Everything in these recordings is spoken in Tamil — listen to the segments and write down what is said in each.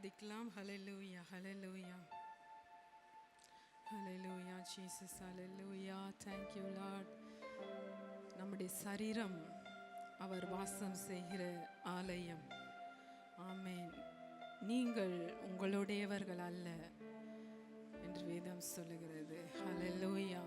ஆராதிக்கலாம். Hallelujah hallelujah hallelujah Jesus hallelujah thank you lord நம்முடைய சரீரம் அவர் வாசம் செய்கிற ஆலயம். ஆமேன். நீங்கள் உங்களுடையவர்கள் அல்ல என்று வேதம் சொல்லுகிறது. ஹலலூயா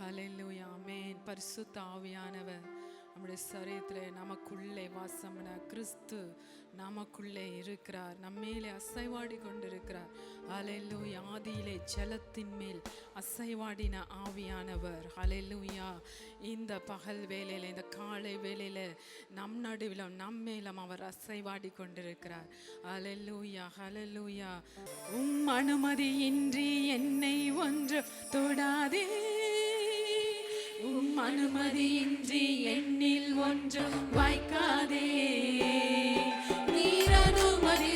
ஹலலூயா மேன் பரிசுத்த ஆவியானவர். நம்முடைய சரீரத்தில் நமக்குள்ளே வாசம்ன கிறிஸ்து நமக்குள்ளே இருக்கிறார். நம்மேலே அசைவாடி கொண்டிருக்கிறார். ஹalleluya. ஆதியிலே ஜலத்தின் மேல் அசைவாடின ஆவியானவர். ஹalleluya. இந்த பகல் வேலையில் இந்த காலை வேலையில் நம் நடுவிலும் நம் மேலும் அவர் அசைவாடி கொண்டிருக்கிறார். ஹalleluya. ஹalleluya. உம் அனுமதியின்றி என்னை ஒன்று தொடாதே. உம் அனுமதியின்றி என்னில் ஒன்று வாய்க்காதே. நீர் அனுமதி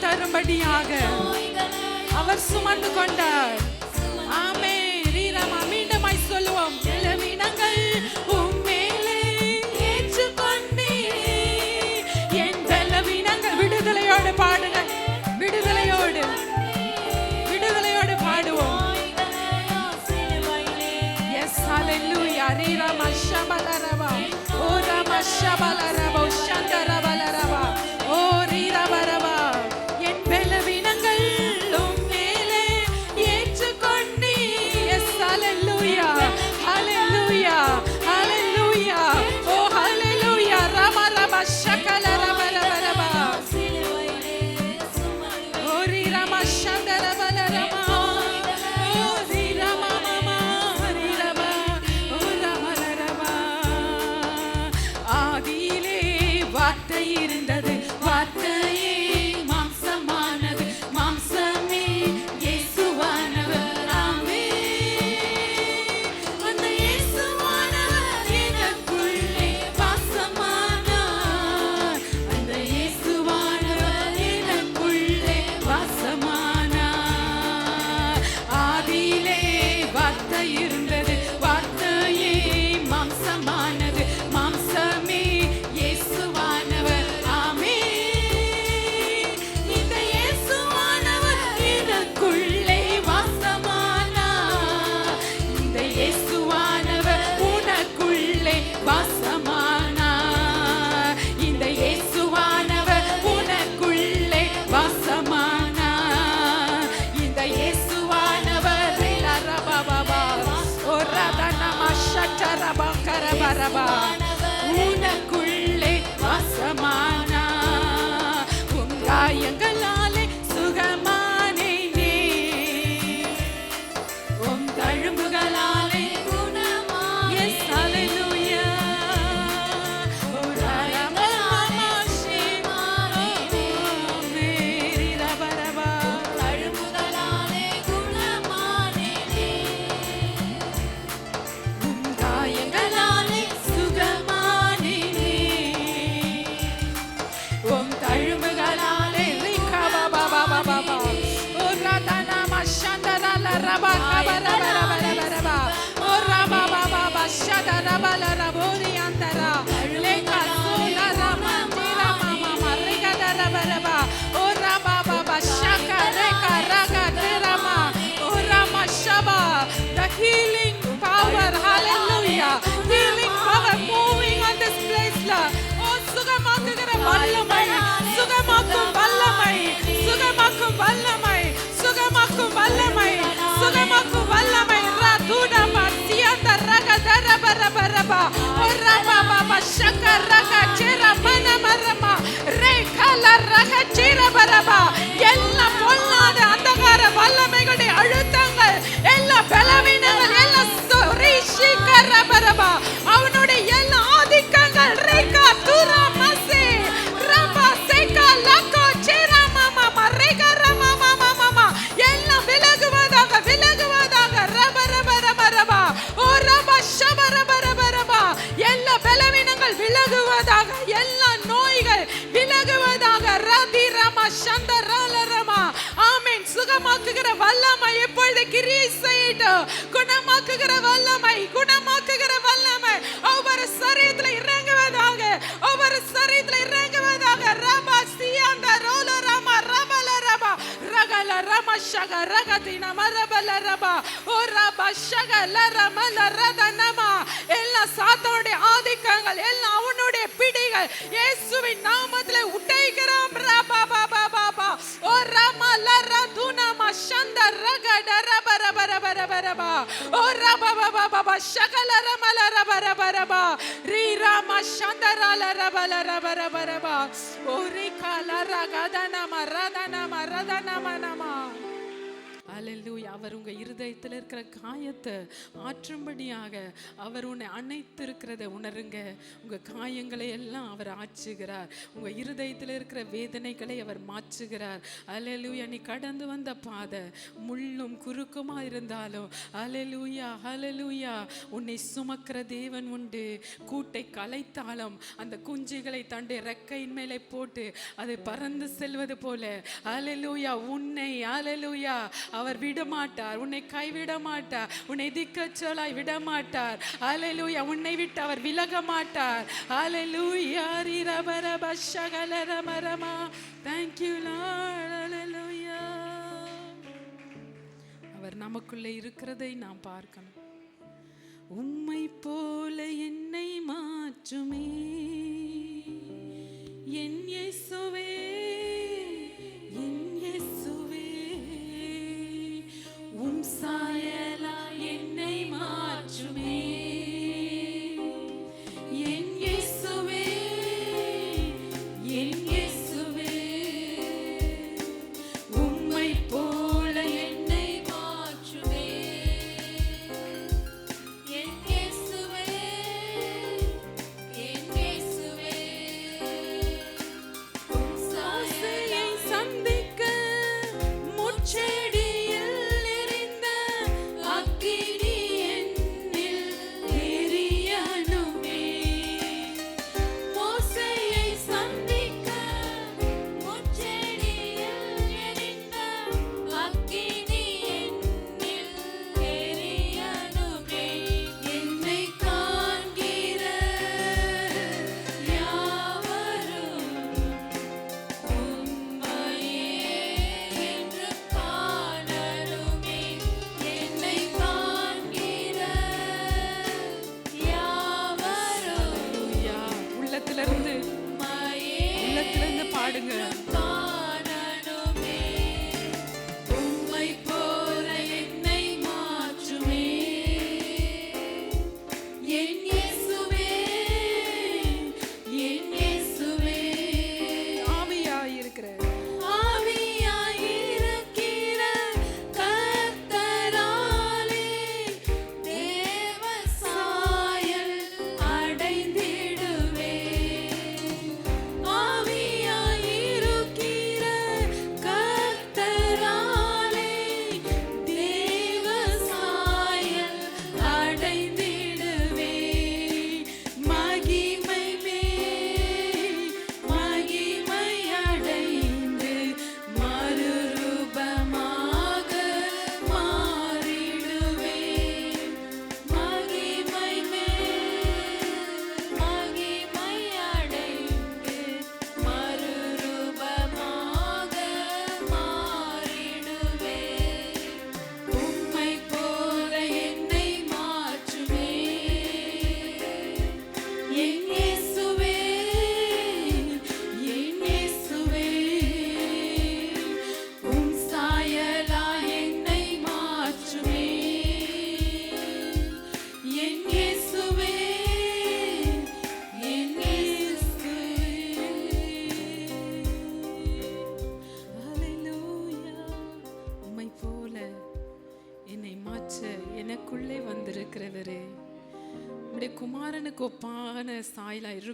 சுகம் தரும்படியாக. அவர் சுமந்து கொண்டார். ஆமே ரீரமா மீண்டுமாய் சொல்லுவோம். பலவீனங்கள் விடுதலையோடு பாடுங்கள். விடுதலையோடு. விடுதலையோடு பாடுவோம். எஸ் ஹalleluya ரீரமா ஷபலரபா ஓ ரமா ஷபலரபா எல்லா பொல்லாத அந்தகார வல்லமைகளுடைய அழுத்தங்கள் எல்லா பலவீனங்கள் எல்லா வல்லமை கிரியை செய்யட்டும் குணமாக்குகிற வல்லமை குணமாக்குகிற வல்லமை. ஒவ்வொரு சரீரத்தில் இறங்குவதாக ஒவ்வொரு சரீரத்தில் இறங்குவதாக. ரபா சியாந்த ரோல ரமா ரபல ரபா. ரகல ரம ஷக ரகதின மரபல ரபா. ஓ ரபா ஷக ல ரமல ரதனமா எல்லா சாத்தனுடைய ஆதிக்கங்கள் எல்லாம் அவனுடைய பிடிகள் இயேசுவின் நாமத்தில் உடைக்கிறோம் ரபா ஓ ரப பாபா பாபா ஷகல ரமல ரப ரப ரபா ரீ ராம சந்தரால ரபல ரப ரப ரபா ஓ ரீ கால ரகதனம ரதனம அல்லேலூயா அவர் உங்க இருதயத்தில் இருக்கிற காயத்தை ஆற்றும்படியாக அவர் உன்னை அணைத்து இருக்கிறத உணருங்க. உங்க காயங்களை எல்லாம் அவர் ஆற்றுகிறார். உங்க இருதயத்தில் இருக்கிற வேதனைகளை அவர் மாற்றுகிறார். அலலூயா நீ கடந்து வந்த பாதை முள்ளும் குறுக்குமா இருந்தாலும் அலலூயா அலலூயா உன்னை சுமக்கிற தேவன் உண்டு. கூட்டை கலைத்தாலும் அந்த குஞ்சுகளை தண்டு ரெக்கையின் மேலே போட்டு அதை பறந்து செல்வது போல. அலலூயா உன்னை அலலூயா அவர் அவர் விடமாட்டார். உன்னை கைவிட மாட்டார் உன்னை திக்கச்சொலாய் விட மாட்டார் அலலூயா உன்னை விட்டு அவர் விலக மாட்டார் அலலூயா ரீரபரப பஷகலர மரமா தேங்க்யூ lord. அல்லேலூயா அவர் நமக்குள்ளே இருக்கிறதை நாம் பார்க்கணும். உம்மை போல என்னை மாற்றுமே. என் இயேசுவே.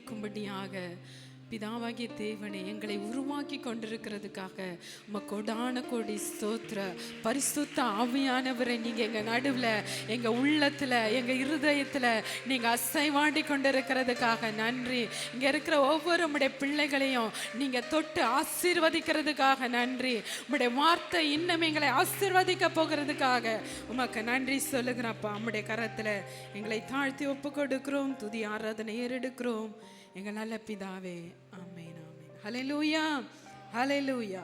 இருக்கும்படியாக பிதாவாகிய தேவனை எங்களை உருவாக்கி கொண்டிருக்கிறதுக்காக உம கொடான கோடி ஸ்தோத்திர பரிசுத்த ஆவியானவரை நீங்கள் எங்கள் நடுவில் எங்கள் உள்ளத்தில் எங்கள் இருதயத்தில் நீங்கள் அசைவாண்டி கொண்டிருக்கிறதுக்காக நன்றி. இங்கே இருக்கிற ஒவ்வொரு உடைய பிள்ளைகளையும் நீங்கள் தொட்டு ஆசீர்வதிக்கிறதுக்காக நன்றி. உடைய வார்த்தை இன்னும் எங்களை ஆசீர்வதிக்க போகிறதுக்காக உமக்கு நன்றி சொல்லுகிறப்பா உம்முடைய கரத்தில் எங்களை தாழ்த்தி ஒப்பு கொடுக்கிறோம் துதி ஆராதனை ஏறெடுக்கிறோம். எங்கள் நல்ல பிதாவே. ஆமேன் ஆமேன். Hallelujah hallelujah